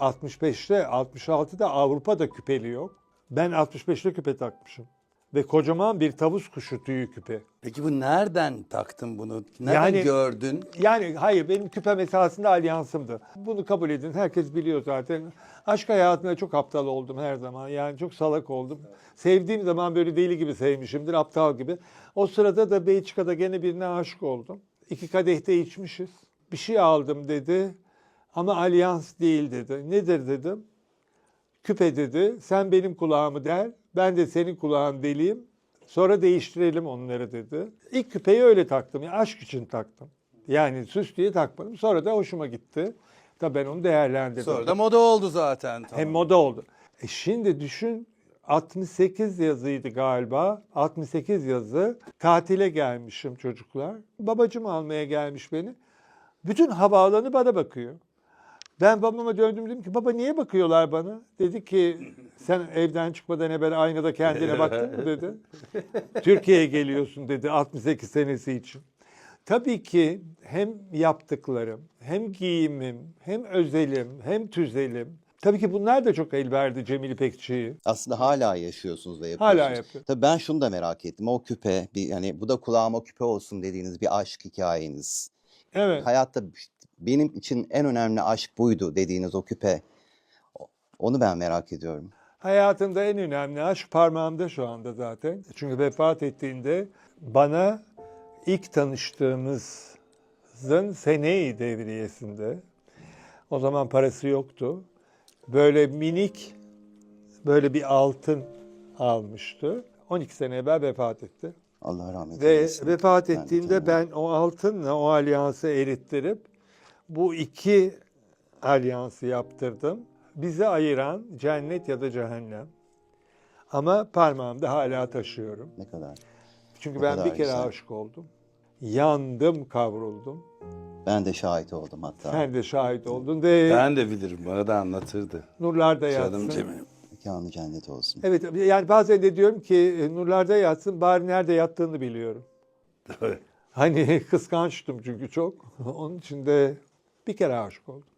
65'te 66'da Avrupa'da küpeli yok. Ben 65'te küpe takmışım. Ve kocaman bir tavus kuşu tüyü küpe. Peki bu nereden taktın bunu? Nereden Yani- gördün? Yani hayır benim küpem esasında alyansımdı. Bunu kabul edin. Herkes biliyor zaten. Aşk hayatında çok aptal oldum her zaman. Yani çok salak oldum. Sevdiğim zaman böyle deli gibi sevmişimdir. Aptal gibi. O sırada da Belçika'da gene birine aşık oldum. İki kadehte içmişiz. Bir şey aldım dedi. Ama alyans değil dedi. Nedir dedim. Küpe dedi. Sen benim kulağımı del. Ben de senin kulağın deliyim. Sonra değiştirelim onları dedi. İlk küpeyi öyle taktım. Yani aşk için taktım. Yani süs diye takmadım. Sonra da hoşuma gitti. Tabii ben onu değerlendirdim. Sonra da moda oldu zaten. Tamam. Hem moda oldu. E şimdi düşün 68 yazıydı galiba. 68 yazı. Tatile gelmişim çocuklar. Babacım almaya gelmiş beni. Bütün havaalanı bana bakıyor. Ben babama döndüm dedim ki baba niye bakıyorlar bana? Dedi ki sen evden çıkmadan evvel aynada kendine baktın mı dedi. Türkiye'ye geliyorsun dedi 68 senesi için. Tabii ki hem yaptıklarım, hem giyimim, hem özelim, hem tüzelim. Tabii ki bunlar da çok el verdi Cemil İpekçi'yi. Aslında hala yaşıyorsunuz ve yapıyorsunuz. Hala yapıyor. Tabii ben şunu da merak ettim. O küpe, bir hani bu da kulağıma küpe olsun dediğiniz bir aşk hikayeniz. Evet. Hayatta benim için en önemli aşk buydu dediğiniz o küpe. Onu ben merak ediyorum. Hayatımda en önemli aşk parmağımda şu anda zaten. Çünkü vefat ettiğinde bana ilk tanıştığımızın seneyi devriyesinde o zaman parası yoktu. Böyle minik böyle bir altın almıştı. 12 sene evvel vefat etti. Allah rahmet Ve eylesin. vefat de ettiğinde ben o altınla o alyansı erittirip bu iki alyansı yaptırdım. Bizi ayıran cennet ya da cehennem. Ama parmağımda hala taşıyorum. Ne kadar. Çünkü O ben kadar bir kere güzel. aşık oldum. Yandım, kavruldum. Ben de şahit oldum hatta. Sen de şahit oldun ve Ben de bilirim. Bana da anlatırdı. nurlarda Canım yatsın. Cemil. Mekanı cennet olsun. Evet yani bazen de diyorum ki e, nurlarda yatsın bari nerede yattığını biliyorum. Hani kıskançtım çünkü çok. Onun için de bir kere aşık oldum.